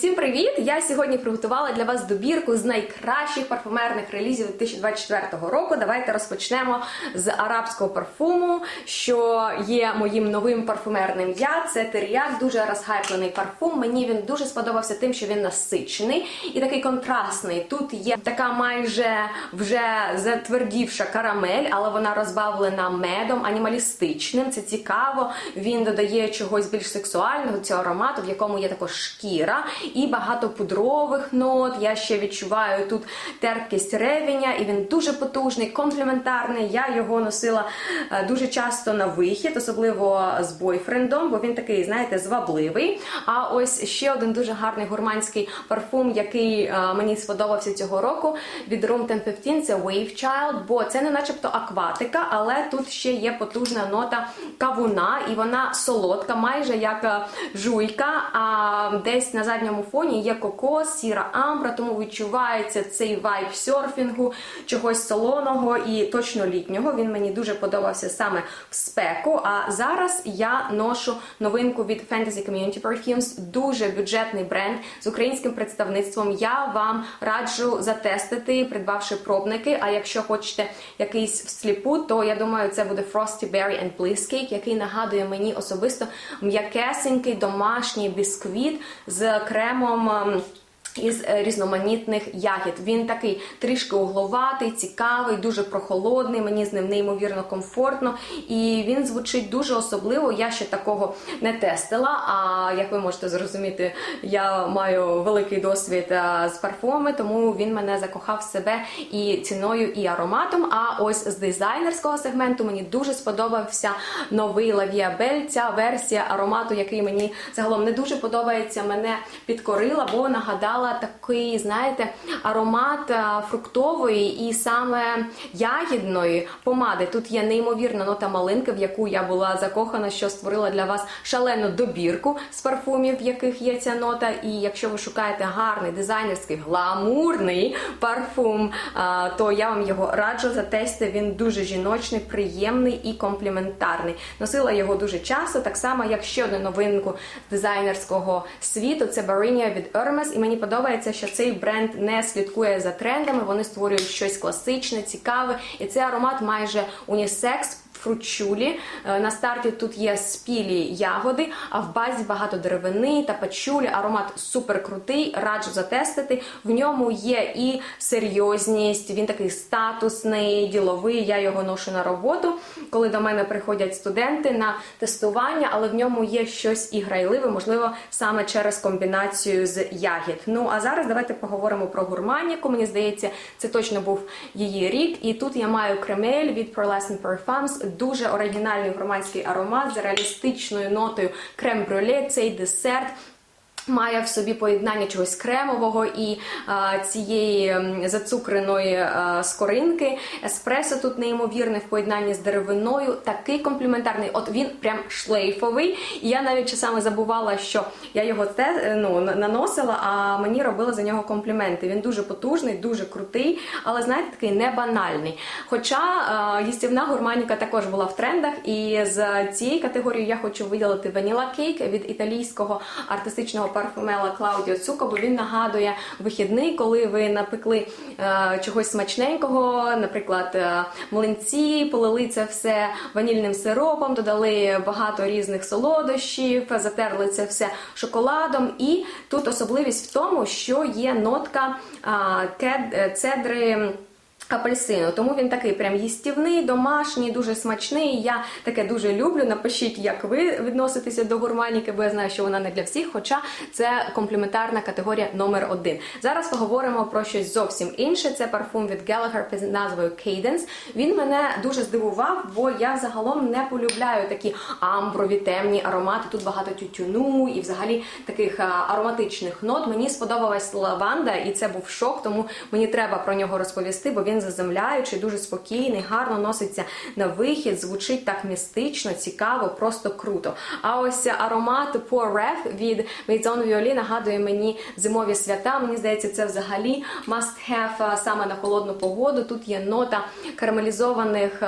Всім привіт! Я сьогодні приготувала для вас добірку з найкращих парфумерних релізів 2024 року. Давайте розпочнемо з арабського парфуму, що є моїм новим парфумерним я. Це теріак, дуже розхайплений парфум. Мені він дуже сподобався тим, що він насичений і такий контрастний. Тут є така майже вже затвердівша карамель, але вона розбавлена медом, анімалістичним. Це цікаво. Він додає чогось більш сексуального цього аромату, в якому є також шкіра і багато пудрових нот. Я ще відчуваю тут терпкість ревеня, і він дуже потужний, комплементарний. Я його носила е, дуже часто на вихід, особливо з бойфрендом, бо він такий, знаєте, звабливий. А ось ще один дуже гарний гурманський парфум, який е, мені сподобався цього року від Room 1015, це Wave Child, бо це не начебто акватика, але тут ще є потужна нота кавуна, і вона солодка, майже як е, жуйка. А десь на задньому фоні є кокос, сіра амбра, тому відчувається цей вайб серфінгу, чогось солоного і точно літнього. Він мені дуже подобався саме в спеку. А зараз я ношу новинку від Fantasy Community Perfumes, дуже бюджетний бренд з українським представництвом. Я вам раджу затестити, придбавши пробники. А якщо хочете якийсь всліпу, то я думаю, це буде Frosty Berry and Bliss Cake, який нагадує мені особисто м'якесенький домашній бісквіт з кремом. Із е, різноманітних ягід. Він такий трішки угловатий, цікавий, дуже прохолодний. Мені з ним неймовірно комфортно. І він звучить дуже особливо. Я ще такого не тестила. А як ви можете зрозуміти, я маю великий досвід е, з парфумами, тому він мене закохав в себе і ціною, і ароматом. А ось з дизайнерського сегменту мені дуже сподобався новий Лавіабель. Ця версія аромату, який мені загалом не дуже подобається, мене підкорила, бо нагадала такий, знаєте, аромат е, фруктової і саме ягідної помади. Тут є неймовірна нота малинки, в яку я була закохана, що створила для вас шалену добірку з парфумів, в яких є ця нота. І якщо ви шукаєте гарний дизайнерський гламурний парфум, е, то я вам його раджу затестити. Він дуже жіночний, приємний і компліментарний. Носила його дуже часто, так само як ще одну новинку дизайнерського світу. Це Barinia від Hermes. І мені подобається, що цей бренд не слідкує за трендами. Вони створюють щось класичне, цікаве, і цей аромат майже унісекс. Фручулі Е, на старті тут є спілі ягоди, а в базі багато деревини та пачулі. Аромат супер крутий, раджу затестити. В ньому є і серйозність, він такий статусний, діловий. Я його ношу на роботу, коли до мене приходять студенти на тестування, але в ньому є щось і грайливе, можливо, саме через комбінацію з ягід. Ну а зараз давайте поговоримо про гурманіку. Мені здається, це точно був її рік. І тут я маю кремель від Pearlescent Parfums. Дуже оригінальний громадський аромат з реалістичною нотою крем-брюле. Цей десерт. Має в собі поєднання чогось кремового і а, цієї м, зацукреної а, скоринки. Еспресо тут неймовірне в поєднанні з деревиною. Такий компліментарний. От він прям шлейфовий. І я навіть часами забувала, що я його те, ну, наносила, а мені робили за нього компліменти. Він дуже потужний, дуже крутий, але знаєте, такий не банальний. Хоча а, їстівна гурманіка також була в трендах, і з цієї категорії я хочу виділити Vanilla Cake від італійського артистичного парфумела Клаудіо Цуко, бо він нагадує вихідний, коли ви напекли е, чогось смачненького, наприклад, е, млинці, полили це все ванільним сиропом, додали багато різних солодощів, затерли це все шоколадом. І тут особливість в тому, що є нотка а, кед- е, цедри. Апельсину, тому він такий прям їстівний, домашній, дуже смачний. Я таке дуже люблю. Напишіть, як ви відноситеся до гурманіки, бо я знаю, що вона не для всіх, хоча це комплементарна категорія номер один. Зараз поговоримо про щось зовсім інше. Це парфум від Gallagher під назвою Cadence. Він мене дуже здивував, бо я загалом не полюбляю такі амброві темні аромати. Тут багато тютюну і взагалі таких ароматичних нот. Мені сподобалась лаванда, і це був шок, тому мені треба про нього розповісти, бо він заземляючий, дуже спокійний, гарно носиться на вихід, звучить так містично, цікаво, просто круто. А ось аромат Poor Ref від Maison Violi нагадує мені зимові свята. Мені здається, це взагалі must have саме на холодну погоду. Тут є нота карамелізованих.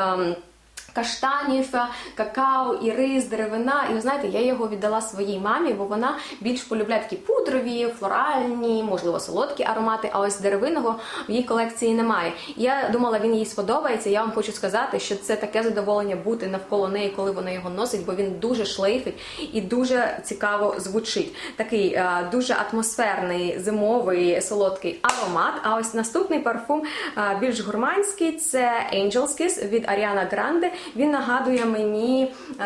Каштанів, какао, і рис, деревина. І ви знаєте, я його віддала своїй мамі, бо вона більш полюбляє такі пудрові, флоральні, можливо, солодкі аромати. А ось деревинного в її колекції немає. Я думала, він їй сподобається. Я вам хочу сказати, що це таке задоволення бути навколо неї, коли вона його носить, бо він дуже шлейфить і дуже цікаво звучить. Такий е, дуже атмосферний зимовий солодкий аромат. А ось наступний парфум е, більш гурманський це Angel's Kiss від Ariana Grande. Він нагадує мені е,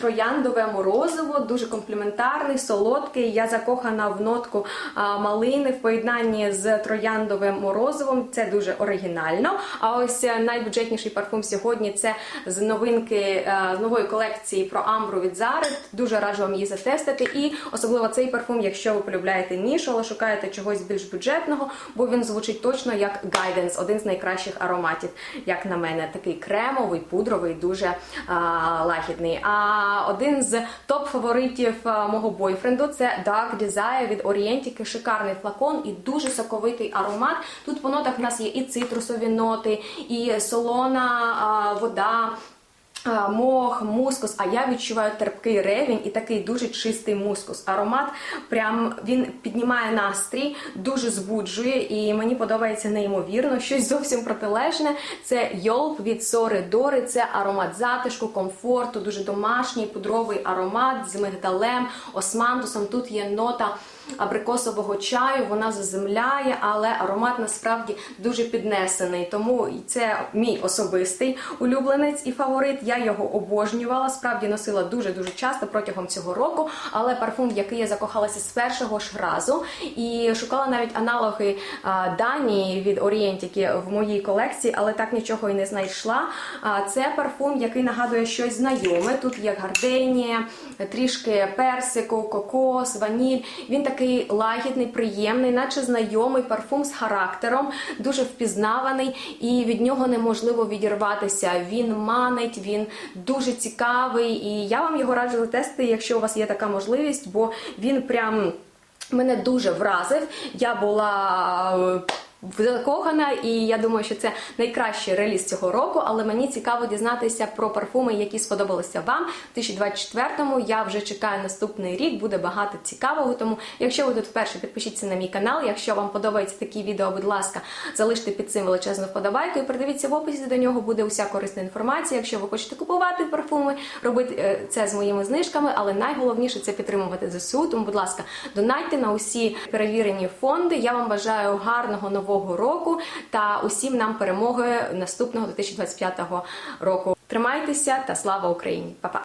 трояндове морозиво, дуже компліментарний, солодкий. Я закохана в нотку е, малини в поєднанні з трояндовим морозивом. Це дуже оригінально. А ось е, найбюджетніший парфум сьогодні це з новинки з нової колекції про амбру від Зари. Дуже раджу вам її затестити. І особливо цей парфум, якщо ви полюбляєте нішу, але шукаєте чогось більш бюджетного, бо він звучить точно як Guidance, один з найкращих ароматів, як на мене, такий кремовий, пудровий, дуже а, лагідний. А один з топ-фаворитів мого бойфренду це Dark Desire від Орієнтіки. Шикарний флакон і дуже соковитий аромат. Тут по нотах в нас є і цитрусові ноти, і солона а, вода. Мох, мускус, а я відчуваю терпкий ревінь і такий дуже чистий мускус. Аромат прям він піднімає настрій, дуже збуджує, і мені подобається неймовірно. Щось зовсім протилежне. Це йолп від Сори Дори. Це аромат затишку, комфорту, дуже домашній пудровий аромат з мигдалем, османтусом. Тут є нота абрикосового чаю, вона заземляє, але аромат насправді дуже піднесений. Тому це мій особистий улюбленець і фаворит. Я його обожнювала. Справді носила дуже дуже часто протягом цього року. Але парфум, в який я закохалася з першого ж разу, і шукала навіть аналоги Данії від Орієнтіки в моїй колекції, але так нічого і не знайшла. Це парфум, який нагадує щось знайоме. Тут є гарденія, трішки персику, кокос, ваніль. Він такий лагідний, приємний, наче знайомий парфум з характером, дуже впізнаваний, і від нього неможливо відірватися. Він манить, він дуже цікавий. І я вам його раджу затестити, якщо у вас є така можливість, бо він прям. Мене дуже вразив. Я була е, закохана, і я думаю, що це найкращий реліз цього року. Але мені цікаво дізнатися про парфуми, які сподобалися вам. В 2024-му я вже чекаю наступний рік. Буде багато цікавого. Тому, якщо ви тут вперше підпишіться на мій канал. Якщо вам подобаються такі відео, будь ласка, залиште під цим величезну вподобайку і придивіться в описі до нього. Буде уся корисна інформація. Якщо ви хочете купувати парфуми, робити е, це з моїми знижками, але найголовніше це підтримувати ЗСУ. Тому, будь ласка, донайте на усі перевірені фонди. Я вам бажаю гарного нового року та усім нам перемоги наступного 2025 року. Тримайтеся та слава Україні! Па-па!